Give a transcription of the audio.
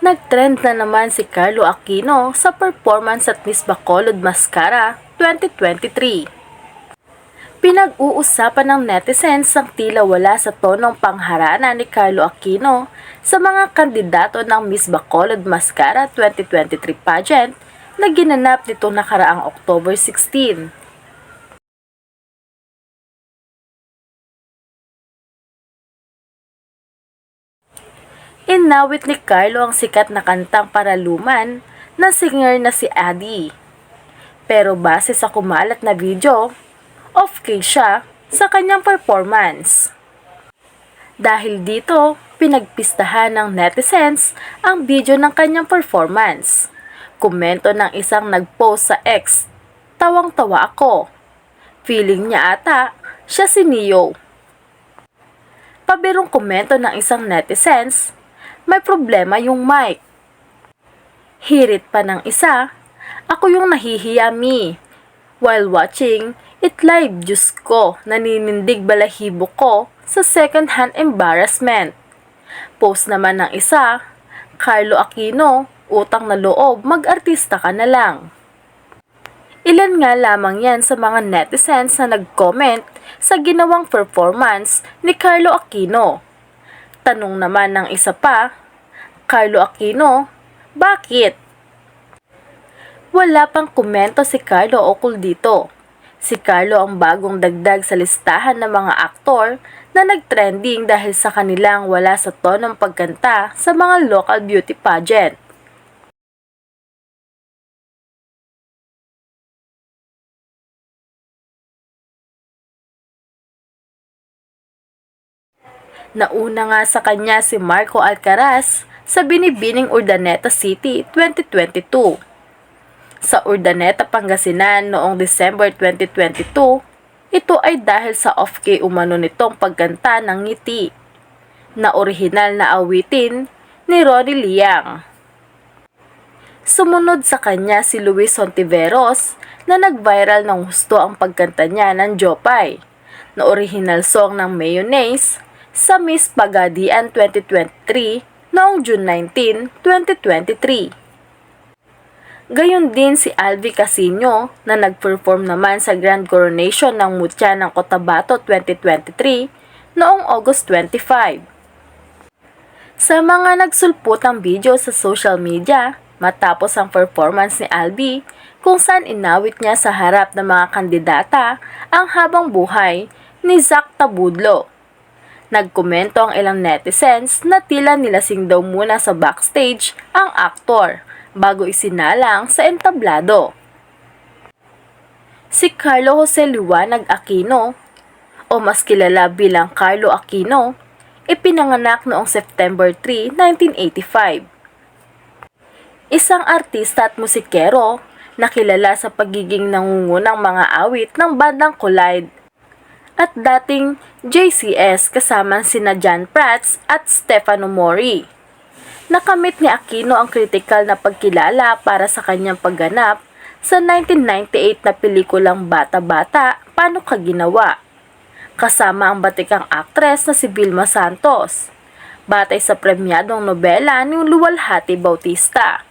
Nagtrend na naman si Carlo Aquino sa performance at Miss Bacolod Mascara 2023. Pinag-uusapan ng netizens ang tila wala sa tonong pangharana ni Carlo Aquino sa mga kandidato ng Miss Bacolod Mascara 2023 pageant na ginanap nitong nakaraang October 16. Inawit ni Carlo ang sikat na kantang paraluman na singer na si Adi. Pero base sa kumalat na video, off-key siya sa kanyang performance. Dahil dito, pinagpistahan ng netizens ang video ng kanyang performance. Komento ng isang nag-post sa X, Tawang-tawa ako. Feeling niya ata, siya si Neo. Pabirong komento ng isang netizens, may problema yung mic. Hirit pa ng isa, ako yung nahihiya mi. While watching it live, Diyos ko, naninindig balahibo ko sa second-hand embarrassment. Post naman ng isa, Carlo Aquino, utang na loob, mag-artista ka na lang. Ilan nga lamang yan sa mga netizens na nag-comment sa ginawang performance ni Carlo Aquino. Tanong naman ng isa pa, Carlo Aquino, bakit? Wala pang komento si Carlo ukol dito. Si Carlo ang bagong dagdag sa listahan ng mga aktor na nagtrending dahil sa kanilang wala sa tonong pagkanta sa mga local beauty pageant. Nauna nga sa kanya si Marco Alcaraz sa Binibining Urdaneta City 2022. Sa Urdaneta, Pangasinan noong December 2022, ito ay dahil sa off-key umano nitong pagkanta ng ngiti na orihinal na awitin ni Ronnie Liang. Sumunod sa kanya si Luis Hontiveros na nag-viral ng gusto ang pagkanta niya ng Jopay na original song ng Mayonnaise sa Miss Pagadian 2023 noong June 19, 2023. Gayon din si Alvi Casino na nag-perform naman sa Grand Coronation ng Mutya ng Cotabato 2023 noong August 25. Sa mga nagsulputang video sa social media matapos ang performance ni Albi kung saan inawit niya sa harap ng mga kandidata ang habang buhay ni Zach Tabudlo. Nagkomento ang ilang netizens na tila nilasing daw muna sa backstage ang aktor bago isinalang sa entablado. Si Carlo Jose Liwanag Aquino o mas kilala bilang Carlo Aquino, ipinanganak noong September 3, 1985. Isang artista at musikero na kilala sa pagiging nangungunang mga awit ng bandang Collide at dating JCS kasama sina John Prats at Stefano Mori. Nakamit ni Aquino ang kritikal na pagkilala para sa kanyang pagganap sa 1998 na pelikulang Bata-Bata, Paano Ka Ginawa? Kasama ang batikang aktres na si Vilma Santos, batay sa premyadong nobela ni Luwalhati Bautista.